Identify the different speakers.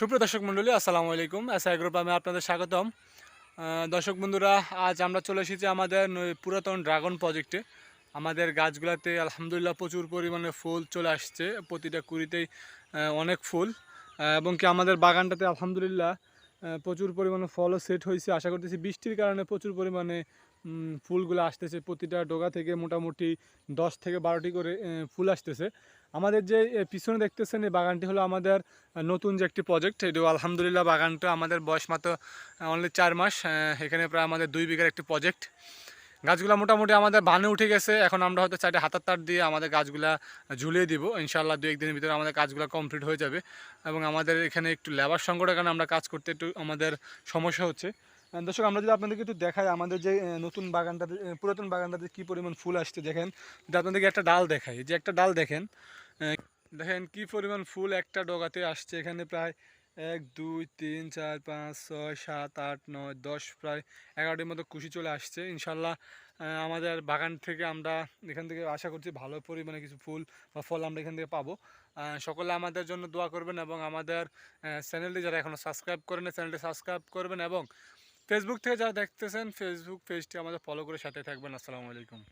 Speaker 1: সুপ্রিয় দর্শক মন্ডলী আসসালামু আলাইকুম গ্রুপ আমি আপনাদের স্বাগতম দর্শক বন্ধুরা আজ আমরা চলে এসেছি আমাদের পুরাতন ড্রাগন প্রজেক্টে আমাদের গাছগুলাতে আলহামদুলিল্লাহ প্রচুর পরিমাণে ফুল চলে আসছে প্রতিটা কুড়িতেই অনেক ফুল এবং কি আমাদের বাগানটাতে আলহামদুলিল্লাহ প্রচুর পরিমাণে ফলও সেট হয়েছে আশা করতেছি বৃষ্টির কারণে প্রচুর পরিমাণে ফুলগুলো আসতেছে প্রতিটা ডোগা থেকে মোটামুটি দশ থেকে বারোটি করে ফুল আসতেছে আমাদের যে পিছনে দেখতেছেন এই বাগানটি হলো আমাদের নতুন যে একটি প্রজেক্ট এটি আলহামদুলিল্লাহ বাগানটা আমাদের বয়স মাত্র অনলি চার মাস এখানে প্রায় আমাদের দুই বিঘার একটি প্রজেক্ট গাছগুলো মোটামুটি আমাদের বানে উঠে গেছে এখন আমরা হয়তো চারটে হাতার তার দিয়ে আমাদের গাছগুলা ঝুলিয়ে দিব ইনশাল্লাহ দু একদিনের ভিতরে আমাদের কাজগুলো কমপ্লিট হয়ে যাবে এবং আমাদের এখানে একটু লেবার সংকটের কারণে আমরা কাজ করতে একটু আমাদের সমস্যা হচ্ছে দর্শক আমরা যদি আপনাদেরকে একটু দেখাই আমাদের যে নতুন বাগানটাতে পুরাতন বাগানটাতে কী পরিমাণ ফুল আসছে দেখেন যদি আপনাদেরকে একটা ডাল দেখাই যে একটা ডাল দেখেন দেখেন কী পরিমাণ ফুল একটা ডগাতে আসছে এখানে প্রায় এক দুই তিন চার পাঁচ ছয় সাত আট নয় দশ প্রায় এগারোটির মতো কুশি চলে আসছে ইনশাল্লাহ আমাদের বাগান থেকে আমরা এখান থেকে আশা করছি ভালো পরিমাণে কিছু ফুল বা ফল আমরা এখান থেকে পাবো সকলে আমাদের জন্য দোয়া করবেন এবং আমাদের চ্যানেলটি যারা এখনও সাবস্ক্রাইব করেন চ্যানেলটি সাবস্ক্রাইব করবেন এবং ফেসবুক থেকে যারা দেখতেছেন ফেসবুক পেজটি আমাদের ফলো করে সাথে থাকবেন আসসালামু আলাইকুম